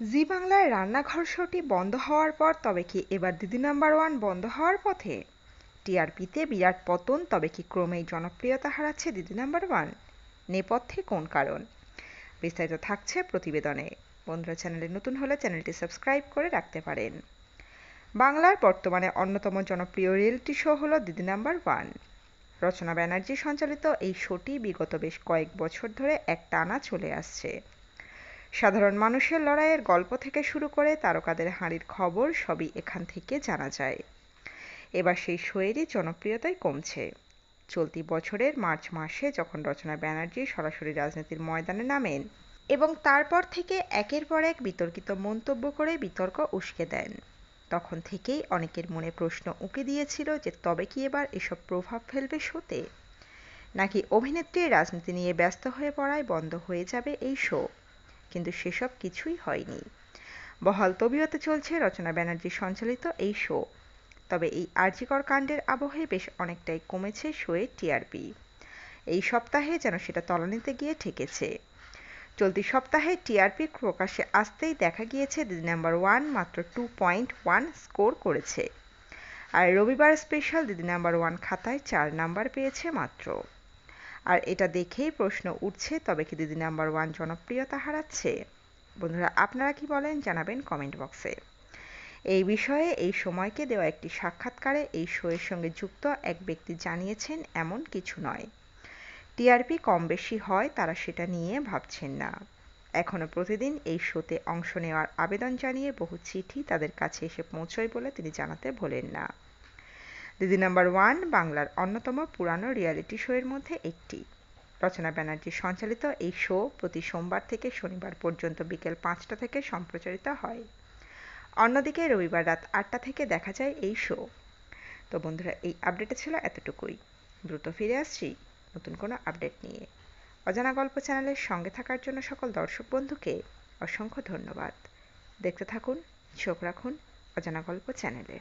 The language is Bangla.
জি বাংলার রান্নাঘর শোটি বন্ধ হওয়ার পর, তবে কি এবার দিদি নাম্বার ওয়ান বন্ধ হওয়ার পথে? টিআরপিতে বিরাট পতন, তবে কি ক্রমেই জনপ্রিয়তা হারাচ্ছে দিদি নাম্বার ওয়ান? নেপথ্যে কোন কারণ? বিস্তারিত থাকছে প্রতিবেদনে। বন্ধুরা, চ্যানেলে নতুন হলে চ্যানেলটি সাবস্ক্রাইব করে রাখতে পারেন। বাংলার বর্তমানে অন্যতম জনপ্রিয় রিয়েলিটি শো হলো দিদি নাম্বার ওয়ান। রচনা ব্যানার্জি সঞ্চালিত এই শোটি বিগত বেশ কয়েক বছর ধরে এক টানা চলে আসছে। সাধারণ মানুষের লড়াইয়ের গল্প থেকে শুরু করে তারকাদের হাঁড়ির খবর সবই এখান থেকে জানা যায়। এবার সেই শোয়েরই জনপ্রিয়তাই কমছে। চলতি বছরের মার্চ মাসে যখন রচনা ব্যানার্জি সরাসরি রাজনীতির ময়দানে নামেন এবং তারপর থেকে একের পর এক বিতর্কিত মন্তব্য করে বিতর্ক উস্কে দেন, তখন থেকেই অনেকের মনে প্রশ্ন উঁকে দিয়েছিল যে তবে কি এবার এসব প্রভাব ফেলবে শোতে? নাকি অভিনেত্রী রাজনীতি নিয়ে ব্যস্ত হয়ে পড়ায় বন্ধ হয়ে যাবে এই শো? কিন্তু সেসব কিছুই হয়নি। বহাল তবিয়তে চলছে রচনা ব্যানার্জি সঞ্চালিত এই শো। তবে এই আর্জিকর কাণ্ডের আবহে বেশ অনেকটাই কমেছে শোয়ের টিআরপি। এই সপ্তাহে যেন সেটা তলানিতে গিয়ে ঠেকেছে। চলতি সপ্তাহে টিআরপি প্রকাশে আসতেই দেখা গিয়েছে দিদি নাম্বার ওয়ান মাত্র টু পয়েন্ট ওয়ান স্কোর করেছে। আর রবিবার স্পেশাল দিদি নাম্বার ওয়ান খাতায় চার নাম্বার পেয়েছে মাত্র। আর এটা দেখেই প্রশ্ন উঠছে, তবে কি দিদি নাম্বার ওয়ান জনপ্রিয়তা হারাচ্ছে? বন্ধুরা, আপনারা কি বলেন? জানাবেন কমেন্ট বক্সে এই বিষয়ে, এই সময়কে দেওয়া একটি সাক্ষাৎকারে এই শোয়ের সঙ্গে যুক্ত এক ব্যক্তি জানিয়েছেন, এমন কিছু নয়। টিআরপি কম বেশি হয়, তারা সেটা নিয়ে ভাবছেন না। এখনও প্রতিদিন এই শোতে অংশ নেওয়ার আবেদন জানিয়ে বহু চিঠি তাদের কাছে এসে পৌঁছয় বলে তিনি জানাতে ভোলেন না। দিদি নাম্বার ওয়ান, বাংলার অন্যতম পুরানো রিয়ালিটি শোয়ের মধ্যে একটি। রচনা ব্যানার্জি সঞ্চালিত এই শো প্রতি সোমবার থেকে শনিবার পর্যন্ত বিকেল পাঁচটা থেকে সম্প্রচারিত হয়। অন্যদিকে রবিবার রাত আটটা থেকে দেখা যায় এই শো। তো বন্ধুরা, এই আপডেটে ছিল এতটুকুই। দ্রুত ফিরে আসছি নতুন কোনো আপডেট নিয়ে। অজানা গল্প চ্যানেলের সঙ্গে থাকার জন্য সকল দর্শক বন্ধুকে অসংখ্য ধন্যবাদ। দেখতে থাকুন, চোখ রাখুন অজানা গল্প চ্যানেলে।